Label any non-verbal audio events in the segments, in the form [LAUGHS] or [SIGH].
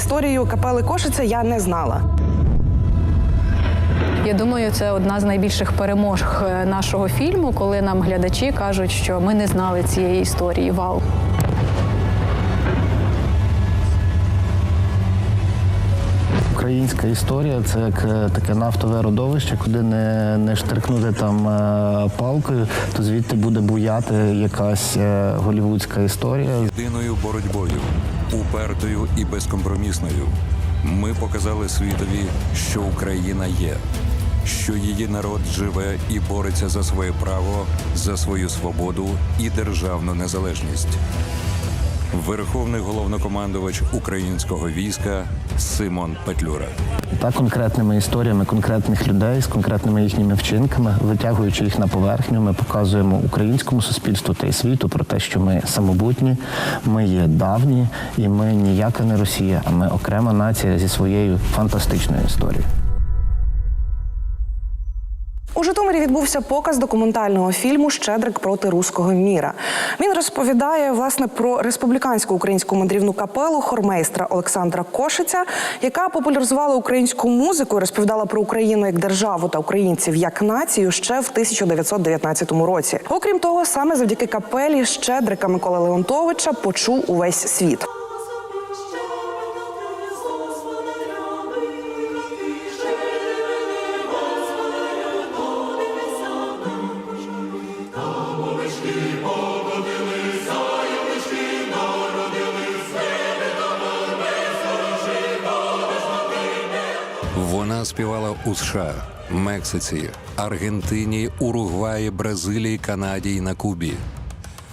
історію капели Кошиця я не знала. Я думаю, це одна з найбільших перемог е, нашого фільму, коли нам глядачі кажуть, що ми не знали цієї історії. Вау! Українська історія це як е, таке нафтове родовище, куди не, не штрикнути там е, палкою, то звідти буде буяти якась е, голівудська історія. єдиною боротьбою, упертою і безкомпромісною. Ми показали світові, що Україна є, що її народ живе і бореться за своє право, за свою свободу і державну незалежність. Верховний головнокомандувач українського війська Симон Петлюра. Та конкретними історіями конкретних людей з конкретними їхніми вчинками, витягуючи їх на поверхню, ми показуємо українському суспільству та й світу про те, що ми самобутні, ми є давні, і ми ніяка не Росія, а ми окрема нація зі своєю фантастичною історією. Відбувся показ документального фільму Щедрик проти руського міра. Він розповідає власне про республіканську українську мандрівну капелу хормейстра Олександра Кошиця, яка популяризувала українську музику і розповідала про Україну як державу та українців як націю ще в 1919 році. Окрім того, саме завдяки капелі Щедрика Миколи Леонтовича почув увесь світ. У США, Мексиці, Аргентині, Уругваї, Бразилії, Канаді і на Кубі.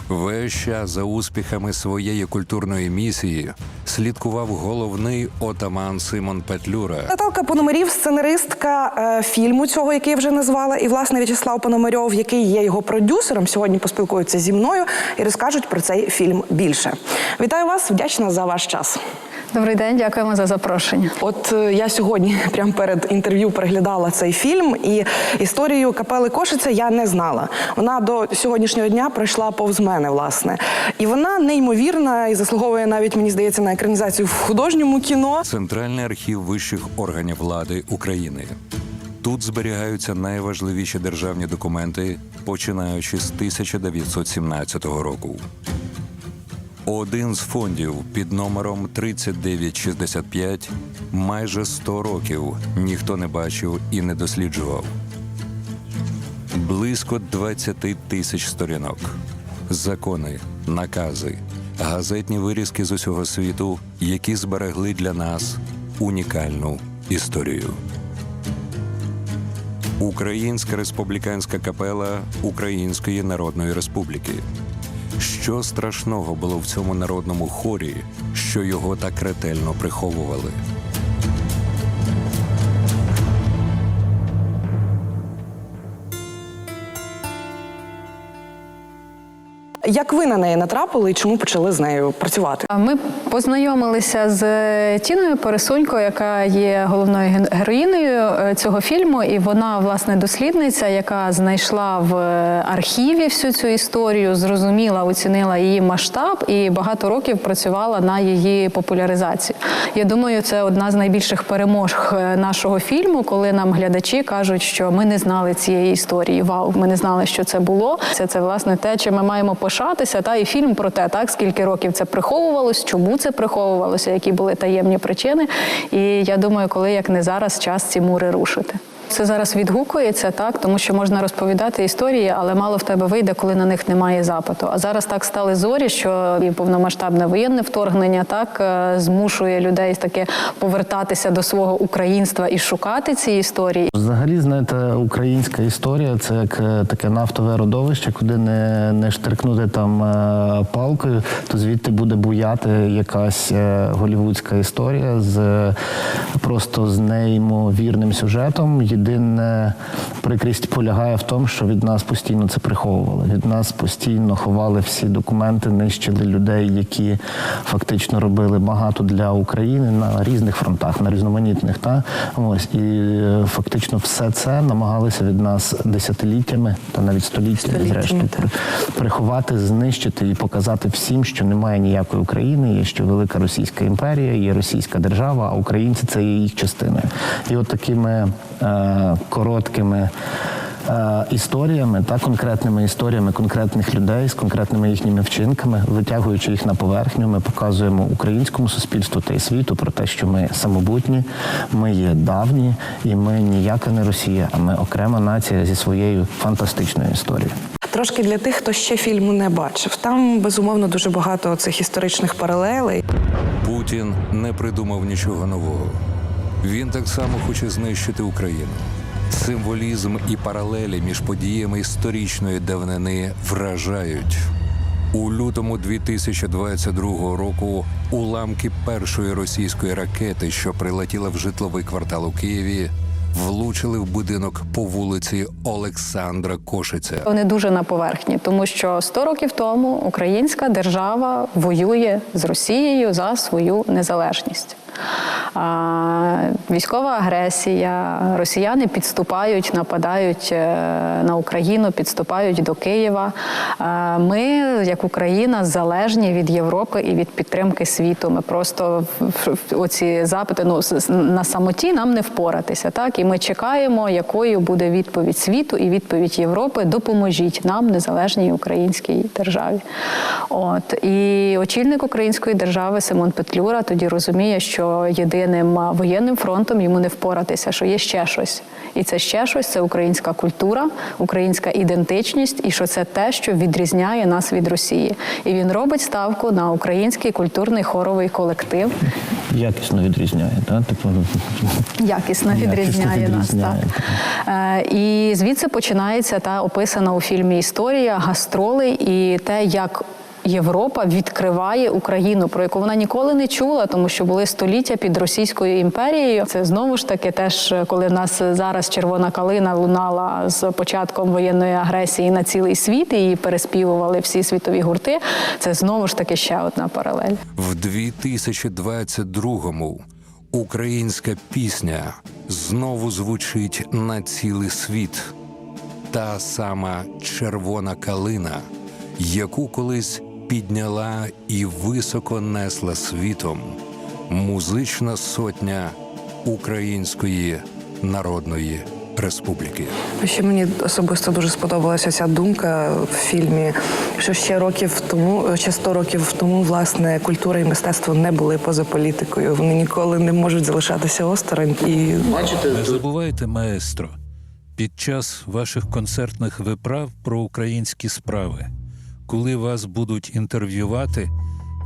Весь час за успіхами своєї культурної місії слідкував головний отаман Симон Петлюра. Наталка Пономарів, сценаристка е, фільму цього, який я вже назвала, і власне В'ячеслав Пономарьов, який є його продюсером, сьогодні поспілкуються зі мною і розкажуть про цей фільм більше. Вітаю вас, вдячна за ваш час. Добрий день, дякуємо за запрошення. От е, я сьогодні, [LAUGHS] прямо перед інтерв'ю, переглядала цей фільм, і історію капели Кошиця я не знала. Вона до сьогоднішнього дня пройшла повз мене, власне. І вона неймовірна і заслуговує навіть, мені здається, на екранізацію в художньому кіно. Центральний архів вищих органів влади України. Тут зберігаються найважливіші державні документи, починаючи з 1917 року. Один з фондів під номером 3965 майже 100 років ніхто не бачив і не досліджував. Близько 20 тисяч сторінок, закони, накази, газетні вирізки з усього світу, які зберегли для нас унікальну історію. Українська республіканська капела Української Народної Республіки. Що страшного було в цьому народному хорі, що його так ретельно приховували? Як ви на неї натрапили і чому почали з нею працювати? Ми познайомилися з Тіною Пересунько, яка є головною героїнею е, цього фільму, і вона власне дослідниця, яка знайшла в е, архіві всю цю історію, зрозуміла, оцінила її масштаб і багато років працювала на її популяризацію. Я думаю, це одна з найбільших перемог е, нашого фільму, коли нам глядачі кажуть, що ми не знали цієї історії. Вау, ми не знали, що це було. Це це власне те, чим ми маємо пишатися. Та і фільм про те, так скільки років це приховувалось, чому це приховувалося, які були таємні причини. І я думаю, коли як не зараз час ці мури рушити. Це зараз відгукується, так тому що можна розповідати історії, але мало в тебе вийде, коли на них немає запиту. А зараз так стали зорі, що і повномасштабне воєнне вторгнення так е, змушує людей таки повертатися до свого українства і шукати ці історії. Взагалі, знаєте, українська історія це як е, таке нафтове родовище, куди не, не штрикнути там е, палкою, то звідти буде буяти якась голівудська історія з просто з неймовірним сюжетом. Єдина прикрість полягає в тому, що від нас постійно це приховували. Від нас постійно ховали всі документи, нищили людей, які фактично робили багато для України на різних фронтах, на різноманітних. Та ось і е, фактично все це намагалися від нас десятиліттями та навіть століттями, зрештою приховати, знищити і показати всім, що немає ніякої України, є що велика Російська імперія, є російська держава, а українці це є їх частиною. І от такими короткими. е, Історіями та конкретними історіями конкретних людей з конкретними їхніми вчинками, витягуючи їх на поверхню, ми показуємо українському суспільству та й світу про те, що ми самобутні, ми є давні, і ми ніяка не Росія, а ми окрема нація зі своєю фантастичною історією. Трошки для тих, хто ще фільму не бачив. Там безумовно дуже багато цих історичних паралелей. Путін не придумав нічого нового. Він так само хоче знищити Україну. Символізм і паралелі між подіями історичної давнини вражають. У лютому 2022 року уламки першої російської ракети, що прилетіла в житловий квартал у Києві, влучили в будинок по вулиці Олександра Кошиця. Вони дуже на поверхні, тому що 100 років тому українська держава воює з Росією за свою незалежність. Військова агресія, росіяни підступають, нападають е, на Україну, підступають до Києва. Ми, як Україна, залежні від Європи і від підтримки світу. Ми просто оці запити ну на самоті нам не впоратися. Так і ми чекаємо, якою буде відповідь світу і відповідь Європи. Допоможіть нам, незалежній українській державі. От і очільник української держави Симон Петлюра тоді розуміє, що єдиним воєнним фронтом йому не впоратися, що є ще щось, і це ще щось це українська культура, українська ідентичність, і що це те, що відрізняє нас від Росії. І він робить ставку на український культурний хоровий колектив. Якісно відрізняє, так? Типу, Якісно Якісно відрізняє нас. відрізняє, Так. Е, і звідси починається та описана у фільмі історія гастролей і те, як. Європа відкриває Україну, про яку вона ніколи не чула, тому що були століття під Російською імперією. Це знову ж таки, теж коли в нас зараз червона калина лунала з початком воєнної агресії на цілий світ, і її переспівували всі світові гурти. Це знову ж таки ще одна паралель. В 2022-му українська пісня знову звучить на цілий світ. Та сама червона калина, яку колись підняла і високо несла світом музична сотня Української Народної Республіки. Ще мені особисто дуже сподобалася ця думка в фільмі, що ще років тому, ще 100 років тому, власне, культура і мистецтво не були поза політикою. Вони ніколи не можуть залишатися осторонь. І бачите, Не забувайте, маестро, під час ваших концертних виправ про українські справи, коли вас будуть інтерв'ювати,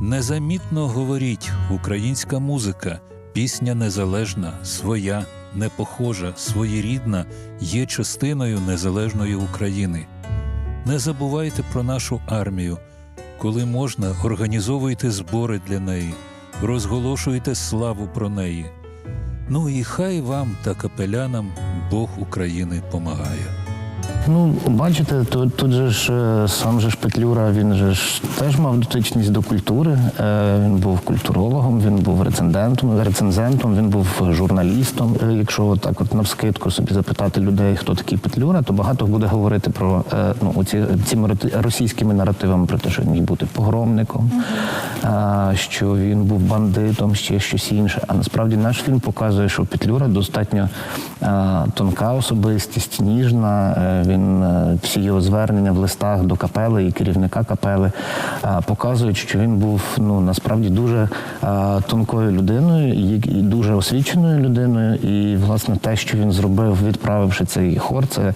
незамітно говоріть українська музика, пісня незалежна, своя, непохожа, своєрідна, є частиною незалежної України. Не забувайте про нашу армію. Коли можна, організовуйте збори для неї, розголошуйте славу про неї. Ну і хай вам та капелянам Бог України помагає. Ну, бачите, тут, тут же ж е, сам же ж Петлюра, він же ж теж мав дотичність до культури. Е, Він був культурологом, він був рецензентом, рецензентом, він був журналістом. Е, Якщо так от навскидку собі запитати людей, хто такий Петлюра, то багато буде говорити про ну, оці, цими російськими наративами про те, що він міг бути погромником, що він був бандитом, ще щось інше. А насправді наш фільм показує, що Петлюра достатньо тонка особистість, ніжна. Е, Він е, всі його звернення в листах до капели і керівника капели е, показують, що він був ну насправді дуже е, тонкою людиною і, дуже освіченою людиною. І власне те, що він зробив, відправивши цей хор, це, е,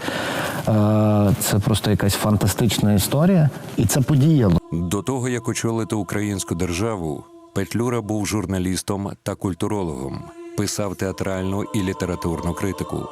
це просто якась фантастична історія, і це подіяло. До того, як очолити українську державу, Петлюра був журналістом та культурологом, писав театральну і літературну критику,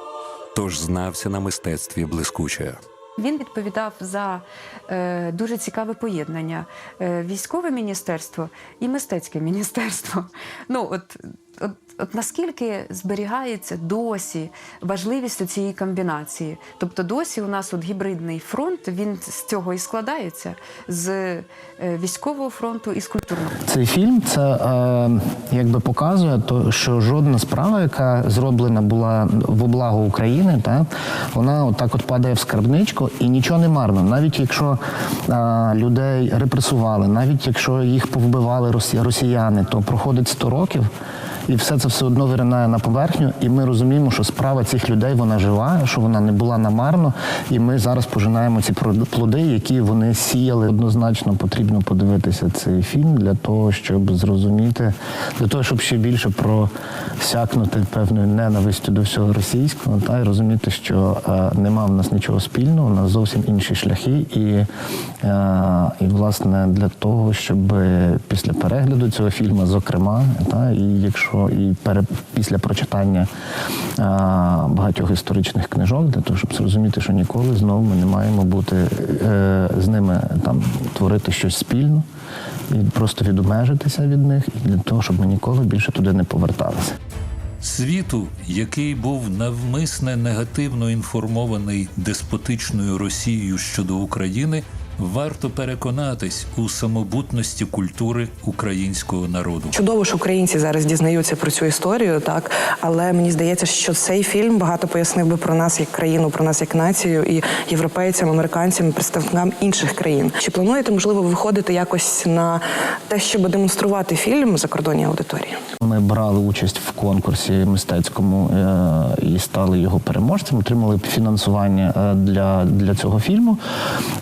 тож знався на мистецтві блискуче. Він відповідав за е, дуже цікаве поєднання е, військове міністерство і мистецьке міністерство. Ну от от, от наскільки зберігається досі важливість цієї комбінації? Тобто досі у нас от гібридний фронт, він з цього і складається з е, військового фронту і з культурного. Цей фільм це е, якби показує, то, що жодна справа, яка зроблена була в облагу України, та, вона отак от падає в скарбничку і нічого не марно. Навіть якщо е, людей репресували, навіть якщо їх повбивали росі- росіяни, то проходить 100 років. І все це все одно виринає на поверхню, і ми розуміємо, що справа цих людей вона жива, що вона не була намарно, і ми зараз пожинаємо ці плоди, які вони сіяли. Однозначно потрібно подивитися цей фільм для того, щоб зрозуміти, для того, щоб ще більше просякнути певною ненавистю до всього російського, та й розуміти, що е, нема в нас нічого спільного, у нас зовсім інші шляхи, і, е, і власне для того, щоб після перегляду цього фільму, зокрема, та і якщо і пере, після прочитання е, багатьох історичних книжок, для того, щоб зрозуміти, що ніколи знову ми не маємо бути е, з ними там творити щось спільно і просто відмежитися від них, і для того, щоб ми ніколи більше туди не поверталися. Світу, який був навмисне негативно інформований деспотичною Росією щодо України, варто переконатись у самобутності культури українського народу. Чудово, що українці зараз дізнаються про цю історію, так але мені здається, що цей фільм багато пояснив би про нас як країну, про нас як націю і європейцям, американцям, представникам інших країн. Чи плануєте можливо виходити якось на те, щоб демонструвати фільм закордонній аудиторії? Ми брали участь в конкурсі мистецькому е, і стали його переможцем, отримали фінансування е, для, для цього фільму.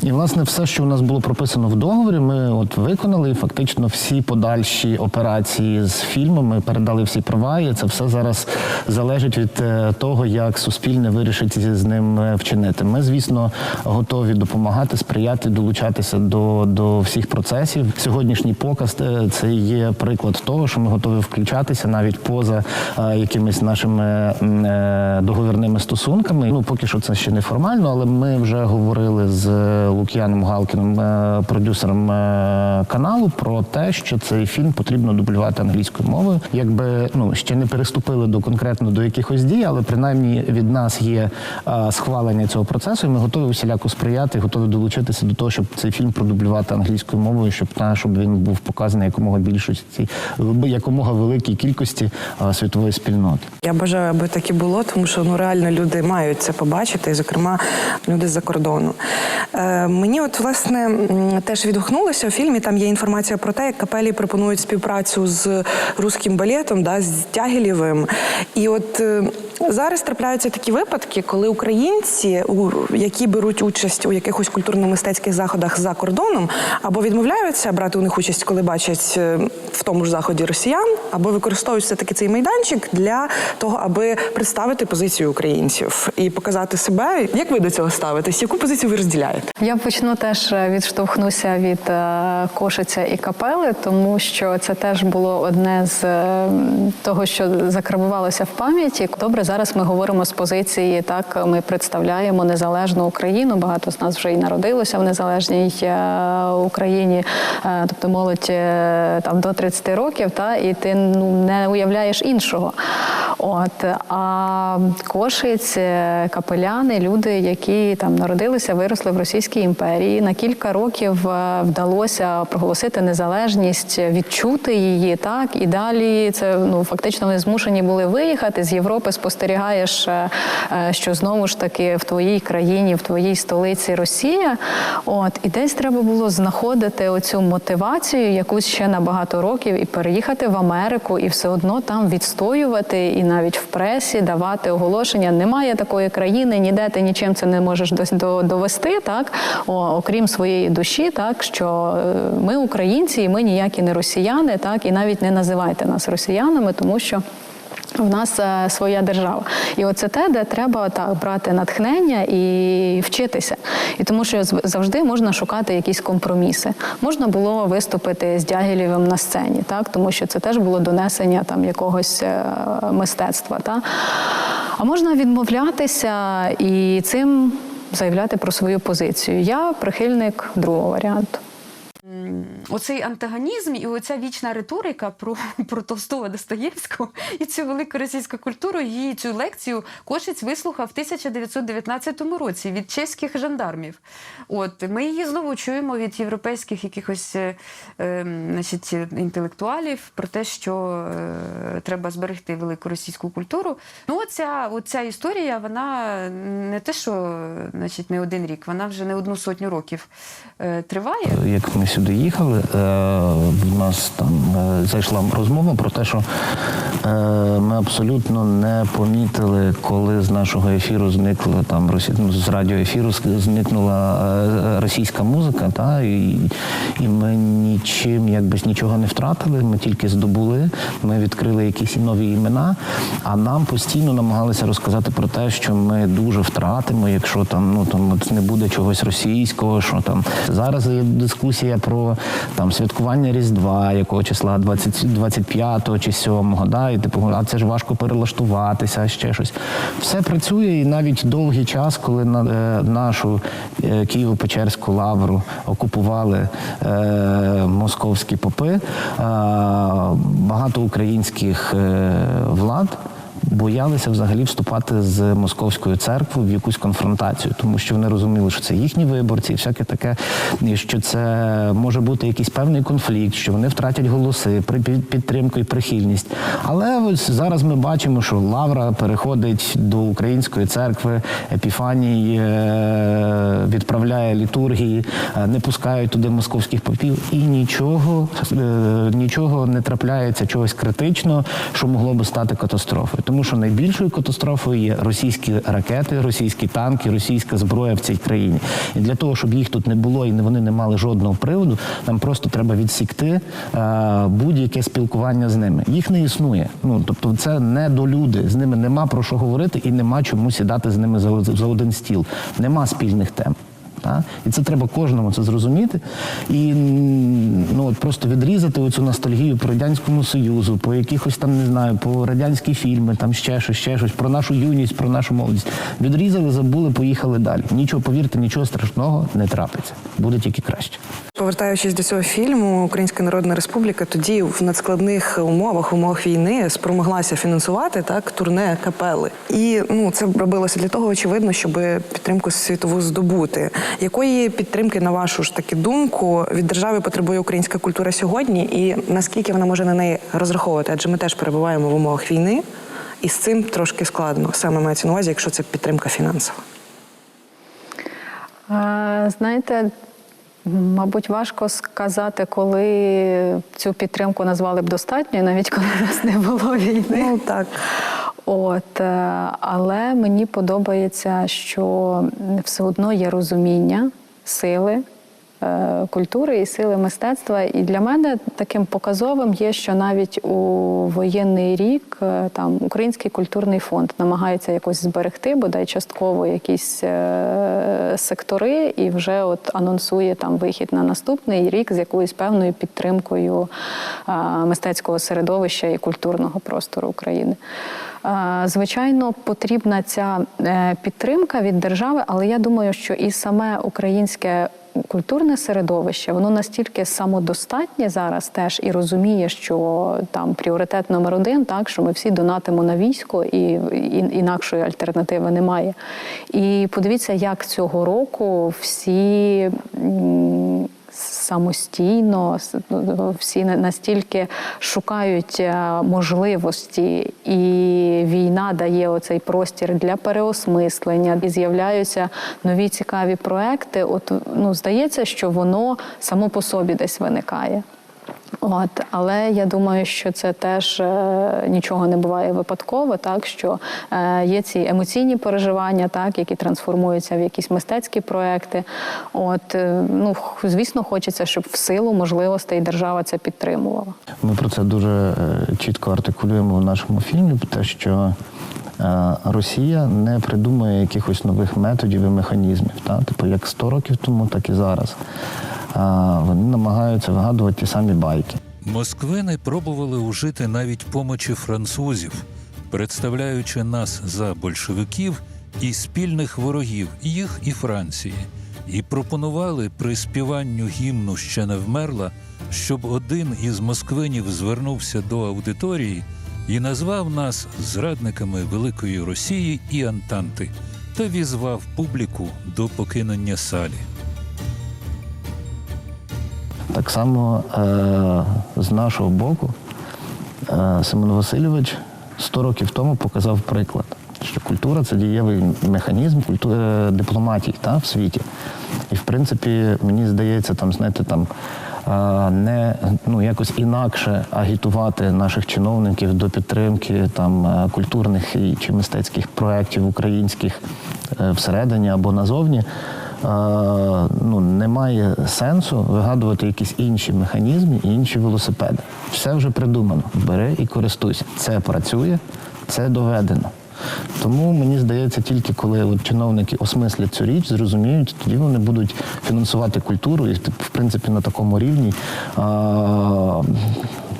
І, власне, все, що у нас було прописано в договорі, ми от виконали. Фактично всі подальші операції з фільмом ми передали всі права. І це все зараз залежить від е, того, як суспільне вирішить з ним е, вчинити. Ми, звісно, готові допомагати, сприяти, долучатися до, до всіх процесів. Сьогоднішній показ е, це є приклад того, що ми готові включатися навіть поза якимись нашими договірними стосунками. Ну поки що це ще не формально, але ми вже говорили з Лук'яном Галкіним, е, продюсером е, каналу, про те, що цей фільм потрібно дублювати англійською мовою. Якби ну ще не переступили до конкретно до якихось дій, але принаймні від нас є е, схвалення цього процесу, і ми готові всіляко сприяти, готові долучитися до того, щоб цей фільм продублювати англійською мовою, щоб та щоб він був показаний якомога більшості, якомога великій кількості світової спільноти. Я бажаю, аби так і було, тому що ну реально люди мають це побачити, і, зокрема, люди з-за кордону. Е, мені, от власне, теж відгукнулося у фільмі. Там є інформація про те, як капелі пропонують співпрацю з руським балетом, да, з Тягілєвим. І от е, зараз трапляються такі випадки, коли українці, які беруть участь у якихось культурно-мистецьких заходах за кордоном, або відмовляються брати у них участь, коли бачать е, в тому ж заході росіян, або використовують все таки цей майданчик для того, аби представити позицію українців і показати себе. Як ви до цього ставитесь? Яку позицію ви розділяєте? Я почну теж відштовхнуся від е, кошиця і капели, тому що це теж було одне з е, того, що закарбувалося в пам'яті. Добре, зараз ми говоримо з позиції. Так ми представляємо незалежну Україну. Багато з нас вже і народилося в незалежній е, Україні, тобто молодь там до 30 років, та і ти ну не уявляєш іншого. От а кошиць, капеляни, люди, які там народилися, виросли в Російській імперії. На кілька років е, вдалося проголосити незалежність, відчути її, так і далі це ну фактично вони змушені були виїхати з Європи. Спостерігаєш, е, е, що знову ж таки в твоїй країні, в твоїй столиці Росія. От і десь треба було знаходити оцю мотивацію, якусь ще на багато років, і переїхати в Америку, і все одно там відстоювати, і навіть в пресі давати оголошення. Немає такої країни, ніде ти нічим це не можеш довести, так О, окрім своєї душі, так що е, ми українці, і ми ніякі не росіяни, так і навіть не називайте нас росіянами, тому що. В нас е, своя держава, і оце те, де треба так брати натхнення і вчитися. І тому що завжди можна шукати якісь компроміси. Можна було виступити з Дягілєвим на сцені, так тому що це теж було донесення там якогось е, мистецтва. Та? А можна відмовлятися і цим заявляти про свою позицію. Я прихильник другого варіанту. Оцей антагонізм і оця вічна риторика про, [LAUGHS] про Толстого Достоєвського і цю велику російську культуру, її цю лекцію Кошиць вислухав в 1919 році від чеських жандармів. От ми її знову чуємо від європейських якихось е, е, значить, інтелектуалів про те, що е, треба зберегти велику російську культуру. Ну, оця, оця історія, вона не те, що значить, не один рік, вона вже не одну сотню років е, триває. Як ми сюди їхали, е, в нас там е, зайшла розмова про те, що е, ми абсолютно не помітили, коли з нашого ефіру зникла там ну, з радіоефіру зникнула російська музика, та і, і ми нічим якби нічого не втратили. Ми тільки здобули. Ми відкрили якісь нові імена, а нам постійно намагалися розказати про те, що ми дуже втратимо, якщо там ну там не буде чогось російського, що там зараз є дискусія про там святкування Різдва, якого числа 20, 25 чи 7, да, і типу, а це ж важко перелаштуватися, ще щось. Все працює, і навіть довгий час, коли на е, нашу е, Києво-Печерську лавру окупували е, московські попи, е, багато українських е, влад боялися взагалі вступати з московською церквою в якусь конфронтацію, тому що вони розуміли, що це їхні виборці, і всяке таке, і що це може бути якийсь певний конфлікт, що вони втратять голоси, при підтримку і прихильність. Але ось зараз ми бачимо, що Лавра переходить до української церкви, Епіфаній е, відправляє літургії, е, не пускають туди московських попів, і нічого, е, нічого не трапляється чогось критичного, що могло би стати катастрофою. Тому що найбільшою катастрофою є російські ракети, російські танки, російська зброя в цій країні. І для того, щоб їх тут не було і вони не мали жодного приводу, нам просто треба відсікти е, будь-яке спілкування з ними. Їх не існує. Ну тобто, це не до люди. З ними нема про що говорити і нема чому сідати з ними за, за один стіл. Нема спільних тем. Та? І це треба кожному це зрозуміти. І ну, от просто відрізати оцю ностальгію по Радянському Союзу, по якихось там, не знаю, по радянські фільми, там ще щось, ще щось, про нашу юність, про нашу молодість. Відрізали, забули, поїхали далі. Нічого, повірте, нічого страшного не трапиться. Буде тільки краще. Повертаючись до цього фільму, Українська Народна Республіка тоді в надскладних умовах, умовах війни, спромоглася фінансувати так турне капели. І ну це робилося для того, очевидно, щоб підтримку світову здобути. Якої підтримки, на вашу ж таки думку, від держави потребує українська культура сьогодні, і наскільки вона може на неї розраховувати? Адже ми теж перебуваємо в умовах війни, і з цим трошки складно. Саме мається на увазі, якщо це підтримка фінансова. Знаєте, мабуть, важко сказати, коли цю підтримку назвали б достатньою, навіть коли [LAUGHS] в нас не було війни. Ну так. От, е, але мені подобається, що все одно є розуміння сили культури і сили мистецтва. І для мене таким показовим є, що навіть у воєнний рік е, там Український культурний фонд намагається якось зберегти, бодай частково якісь е, сектори, і вже от анонсує там вихід на наступний рік з якоюсь певною підтримкою е, мистецького середовища і культурного простору України. Е, Звичайно, потрібна ця е, підтримка від держави, але я думаю, що і саме українське культурне середовище воно настільки самодостатнє зараз теж і розуміє, що там пріоритет номер один, так що ми всі донатимо на військо, і, і інакшої альтернативи немає. І подивіться, як цього року всі. Самостійно ну, всі на- настільки шукають е, можливості, і війна дає оцей простір для переосмислення, і з'являються нові цікаві проекти. От ну здається, що воно само по собі десь виникає. От, але я думаю, що це теж е, нічого не буває випадково, так що е, є ці емоційні переживання, так які трансформуються в якісь мистецькі проекти. От е, ну звісно, хочеться, щоб в силу можливостей держава це підтримувала. Ми про це дуже е, чітко артикулюємо в нашому фільмі, те, що е, Росія не придумує якихось нових методів і механізмів. Та? Типу, як 100 років тому, так і зараз. А, Вони намагаються вигадувати ті самі байки. Москвини пробували ужити навіть помочі французів, представляючи нас за большевиків і спільних ворогів їх і Франції, і пропонували при співанню гімну ще не вмерла щоб один із москвинів звернувся до аудиторії і назвав нас зрадниками Великої Росії і Антанти та візвав публіку до покинення салі. Так само е, з нашого боку е, Семен Васильович 100 років тому показав приклад, що культура це дієвий механізм е, дипломатії та, в світі. І в принципі, мені здається, там, знаєте, там не ну, якось інакше агітувати наших чиновників до підтримки там, культурних і чи мистецьких проєктів українських всередині або назовні. Ну, немає сенсу вигадувати якісь інші механізми інші велосипеди. Все вже придумано. Бери і користуйся. Це працює, це доведено. Тому мені здається, тільки коли от чиновники осмислять цю річ, зрозуміють, тоді вони будуть фінансувати культуру і в принципі на такому рівні, а,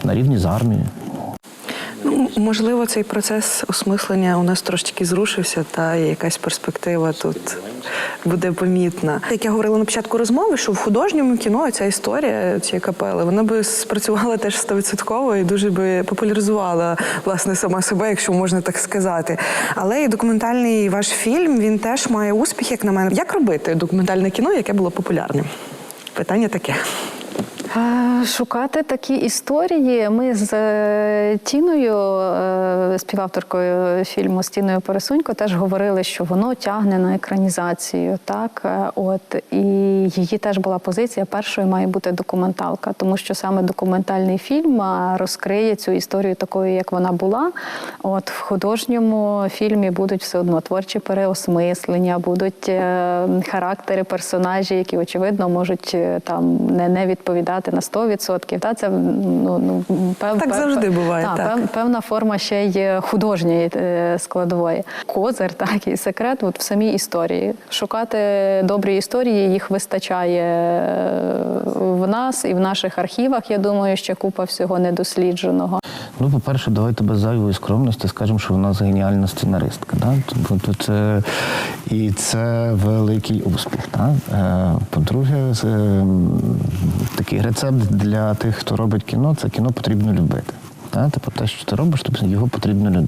на рівні з армією. Ну, можливо, цей процес осмислення у нас трошечки зрушився, та якась перспектива тут буде помітна. Як я говорила на початку розмови, що в художньому кіно ця історія цієї капели вона би спрацювала теж стовідсотково і дуже би популяризувала власне сама себе, якщо можна так сказати. Але і документальний ваш фільм він теж має успіх, як на мене. Як робити документальне кіно, яке було популярним? Питання таке. Шукати такі історії. Ми з е, Тіною, е, співавторкою фільму з Тіною Пересунько, теж говорили, що воно тягне на екранізацію. Так, Е, от і її теж була позиція. Першою має бути документалка, тому що саме документальний фільм розкриє цю історію такою, як вона була. От в художньому фільмі будуть все одно творчі переосмислення, будуть характери персонажів, які очевидно можуть там не, не відповідати на 100%. Та це ну, ну пев, Так пев- завжди буває, та, так. пев- певна форма ще й художньої е, складової. Козир, так і секрет от в самій історії. Шукати добрі історії, їх вистачає е, в нас і в наших архівах. Я думаю, ще купа всього недослідженого. Ну, по-перше, давайте без зайвої скромності скажемо, що в нас геніальна сценаристка. Да? Тобто це, і це великий успіх. Да? Е, По-друге, ем, такий рецепт для тих, хто робить кіно, це кіно потрібно любити. Та? Типу, те, що ти робиш, тобто його потрібно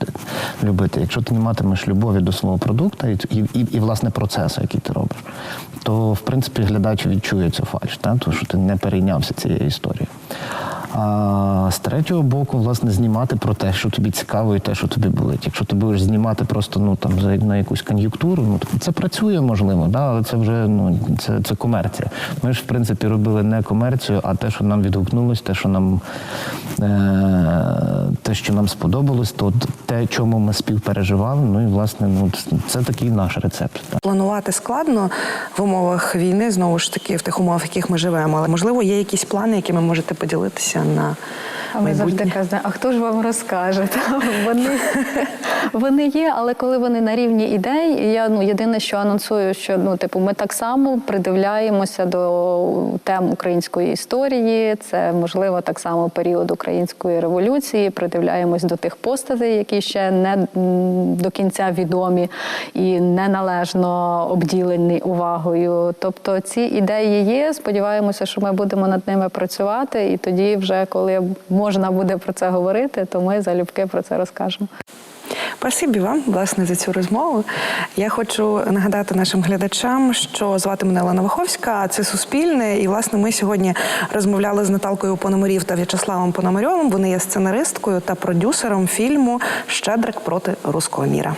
любити. Якщо ти не матимеш любові до свого продукту і, і, і, і власне процесу, який ти робиш, то в принципі глядач відчує цю фальш, тому що ти не перейнявся цією історією. А з третього боку, власне, знімати про те, що тобі цікаво, і те, що тобі болить. Якщо ти будеш знімати просто ну там на якусь кон'юнктуру, ну то це працює можливо, да, але це вже ну це, це комерція. Ми ж в принципі робили не комерцію, а те, що нам відгукнулось, те, що нам е, те, що нам сподобалось, то те, чому ми співпереживали. Ну і власне, ну це такий наш рецепт. да. Планувати складно в умовах війни, знову ж таки, в тих умовах, в яких ми живемо. Але можливо є якісь плани, якими можете поділитися на А ми завжди казали, а хто ж вам розкаже? [LAUGHS] Вони, вони є, але коли вони на рівні ідей, я ну єдине, що анонсую, що ну типу, ми так само придивляємося до тем української історії. Це можливо так само період української революції. Придивляємось до тих постатей, які ще не до кінця відомі і неналежно обділені увагою. Тобто ці ідеї є. Сподіваємося, що ми будемо над ними працювати, і тоді, вже коли можна буде про це говорити, то ми залюбки про це розкажемо. Спасибі вам, власне, за цю розмову. Я хочу нагадати нашим глядачам, що звати мене Олена Ваховська, це Суспільне. І, власне, ми сьогодні розмовляли з Наталкою Пономарів та В'ячеславом Пономарьовим. Вони є сценаристкою та продюсером фільму Щедрик проти руського міра.